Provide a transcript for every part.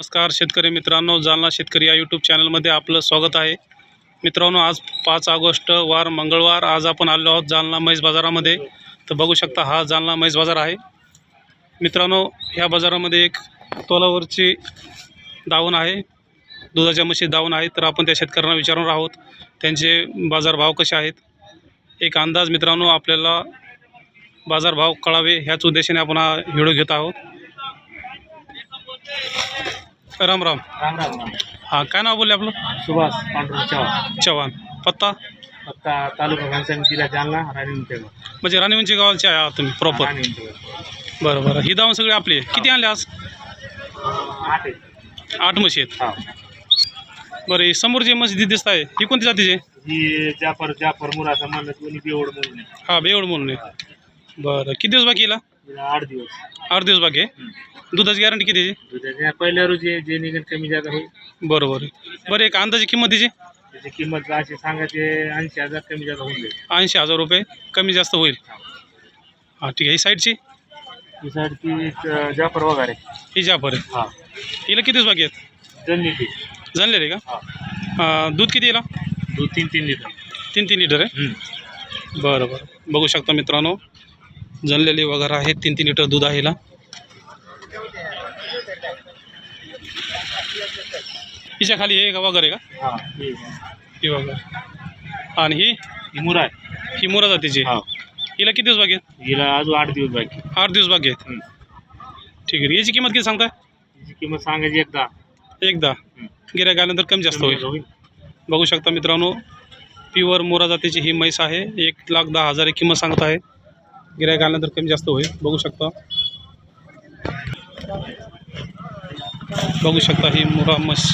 नमस्कार शेतकरी मित्रांनो जालना शेतकरी या यूट्यूब चॅनलमध्ये आपलं स्वागत आहे. मित्रांनो आज पाच ऑगस्ट वार मंगळवार आज आपण आलो आहोत जालना म्हैस बाजारामध्ये. तर बघू शकता हा जालना म्हैस बाजार आहे. मित्रांनो ह्या बाजारामध्ये एक तोलावरची दावण आहे. दुधाच्या म्हशी दावण आहे तर आपण त्या शेतकऱ्यांना विचारणार आहोत त्यांचे बाजारभाव कसे आहेत? एक अंदाज मित्रांनो आपल्याला बाजारभाव कळावे ह्याच उद्देशाने आपण हा व्हिडिओ घेत आहोत. राम राम राम राम राम हां काय नाव बोलले आपलं? सुभाष पांडुरंग चव्हाण. चव्हाण. पत्ता? पत्ता तालुका घनसांग जिल्हा जालना राणी म्हणजे राणीवंची गावाचे आहे आहात तुम्ही प्रॉपर राणी बरं बरं. ही दावण सगळी आपली आहे. किती आणले आज? आठ आहे आठ म्हशी आहेत. हा. बरं ही समोर जे म्हशी दिसत आहे ही कोणती जातीची ही जाफर जाफर मुराचा म्हणलं दोन्ही बेवड म्हणून आहे. हां बेवड म्हणून आहे. बरं किती दिवस बाकी हिला? आठ दिवस. आठ दिवस बाकी आहे? दुधाची गॅरंटी दुधाच्या पहिल्या रोजी जे निघेल कमी जागा होईल. बरोबर. बरं एक अंदाजी किंमत तिची? त्याची किंमत अशी सांगायचे ऐंशी हजार कमी जागा होऊन जाईल. ऐंशी हजार रुपये कमी जास्त होईल. हां. ठीक आहे. ही साईडची? ही साईड ती जाफर वगैरे. ही जाफर आहे. हा. हिला किती दिवस बाकी आहेत? जन्मी ती का? हा. अं, दूध किती हिला? दूध तीन तीन लिटर. तीन तीन लिटर आहे. बरं बरं. बघू शकता मित्रांनो. जनलेली वगैरे आहे तीन तीन लिटर दूध आहे हिला. हिच्या खाली हे का वगैरे का? हा वगैरे. आणि ही? ही मुरा आहे. ही मोरा जातीची हा. हिला किती दिवस बाकी आहेत? हिला अजून आठ दिवस बाकी आठ दिवस बाकी आहेत. हम्म. ठीक आहे. याची किंमत किती सांगताय? हिची किंमत सांगायची एकदा. एकदा. गिऱ्हाईक आल्यानंतर कमी जास्त होईल. होईल. बघू शकता मित्रांनो प्युअर मोरा जातीची ही म्हैस आहे. एक लाख दहा हजार ही किंमत सांगत आहे. गिऱ्हाईक आल्यानंतर कमी जास्त होईल. बघू शकता. बघू शकता ही मोरा म्हस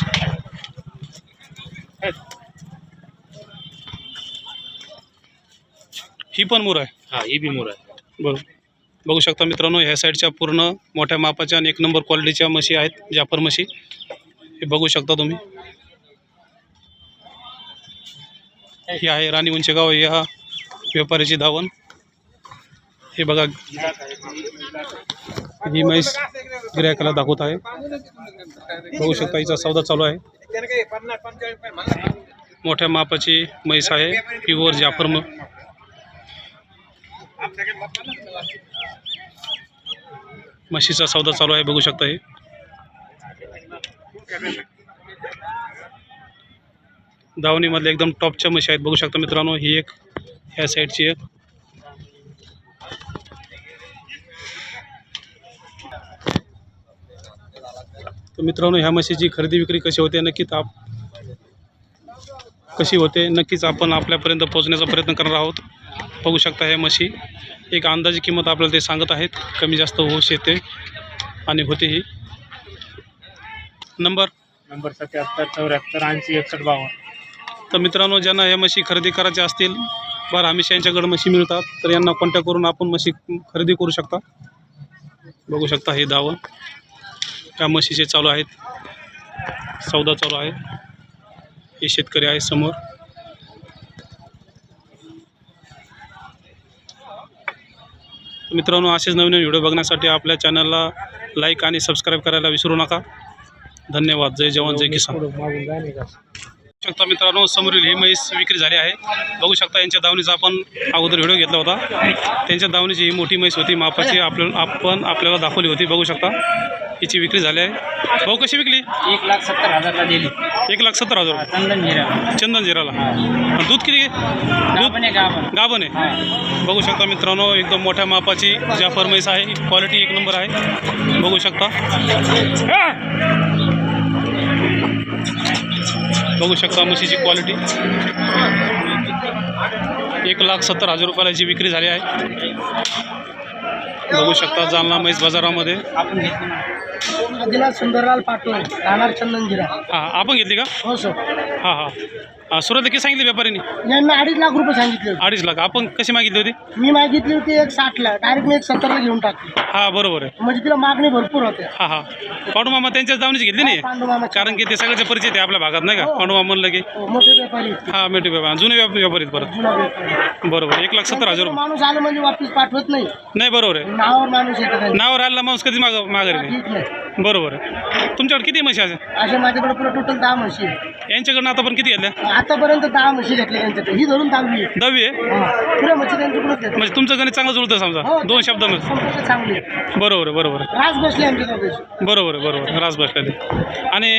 ही पण मोर आहे. हा ही बी मुरा आहे. बरं. बघू शकता मित्रांनो ह्या साईडच्या पूर्ण मोठ्या मापाच्या आणि एक नंबर क्वालिटीच्या म्हशी आहेत जाफर म्हशी हे बघू शकता तुम्ही. ही आहे राणी उंचेगाव या व्यापाऱ्याची धावण. हे बघा ही म्हैस गिरायकाला दाखवत आहे. बघू शकता हिचा सौदा चालू आहे. मोठ्या मापाची म्हैस आहे प्युअर जाफर म. म्हशीचा सौदा चालू आहे बघू शकता हे. दावणीमधले एकदम टॉपच्या म्हशी आहेत बघू शकता मित्रांनो ही एक ह्या साईडची एक. तर मित्रांनो ह्या म्हशीची खरेदी विक्री कशी होते नक्कीच आप कशी होते नक्कीच आपण आपल्यापर्यंत पोहोचण्याचा प्रयत्न करणार आहोत. बघू शकता ह्या म्हशी. एक अंदाजी किंमत आपल्याला ते सांगत आहेत. कमी जास्त होऊ शकते आणि होते ही नंबर? नंबर सत्याहत्तर चौऱ्याहत्तर ऐंशी एकसष्ट बावन्न. तर मित्रांनो ज्यांना ह्या म्हशी खरेदी करायच्या असतील बरं हमेशा यांच्याकडे म्हशी मिळतात तर यांना कॉन्टॅक्ट करून आपण म्हशी खरेदी करू शकता. बघू शकता हे दावण. त्या म्हशीचे चालू आहेत सौदा चालू आहे. हे शेतकरी आहे समोर. मित्रांनो असेच नवीन नवीन व्हिडिओ बघण्यासाठी आपल्या चॅनलला लाईक आणि सबस्क्राईब करायला विसरू नका. धन्यवाद. जय जवान जय किसान. शकता मित्रांनो समोरील ही म्हैस विक्री झाली आहे. बघू शकता यांच्या दावणीचा आपण अगोदर व्हिडिओ घेतला होता. त्यांच्या दावणीची ही मोठी म्हैस होती मापाची आपल्याला आपण आपल्याला दाखवली होती. बघू शकता हिची विक्री झाली आहे. भाऊ कशी विकली? एक लाख सत्तर हजारला दिली. एक लाख सत्तर हजार चंदन जिरा. चंदन जिराला. दूध किती दूध? गाभण आहे गाभण. गाभण आहे. बघू शकता मित्रांनो एकदम मोठ्या मापाची जाफर म्हैस आहे. क्वालिटी एक नंबर आहे. बघू शकता. बघू शकता म्हशीची क्वालिटी एक लाख सत्तर हजार रुपयाला याची विक्री झाली आहे. बघू शकता जालना म्हैस बाजारामध्ये. सुंदरलाल पाटोळ राहणार चंदनजिरा. हां आपण घेतली का? हो सर. हां हां. सुरुवात किती सांगितली व्यापाऱ्यांनी यांना अडीच लाख रुपये सांगितले होते. अडीच लाख. आपण कशी मागितली होती? मी मागितली होती एक साठला डायरेक्ट मी एक सत्तरला घेऊन टाकली. हां बरोबर आहे. म्हणजे तिला मागणी भरपूर होते हां हां. पांडुमामा त्यांच्याच दावणीची घेतली नाही? पांडुमामा कारण की ते सगळ्याचे परिचित आहे आपल्या भागात नाही का? पांडुमामा म्हणलं की. मोठे व्यापारी आहेत ते. हां मिठी व्यापार जुने व्याप व्यापारीत परत. जुना व्यापारी बरोबर एक लाख सत्तर हजार रुपये. माणूस आलं म्हणजे वापस पाठवत नाही. नाही बरोबर आहे. नावावर माणूस येतो त्यांच्या. नाव राहिला माणूस कधी माग माघारी नाही. ठीक नाही बरोबर. आहे तुमच्याकडे किती म्हशी आहे अशा माझ्याकडे पुढे टोटल दहा म्हशी आहे. यांच्याकडनं आता पण किती घेतल्या? आतापर्यंत दहा म्हशी घेतल्या त्यांच्याकडे ही धरून दहावी आहे. दहावी आहे? हा. पुऱ्या म्हशी त्यांच्याकडूनच घेतल्या. म्हणजे तुमचं गणित चांगलं जुळतं समजा. हो, दोन शब्दामध्ये संपूर्ण चांगली आहे. बरोबर आहे बरोबर आहे. रास बसली आमच्या दोघांची बरोबर आहे बरोबर आहे. रास बसल्या आणि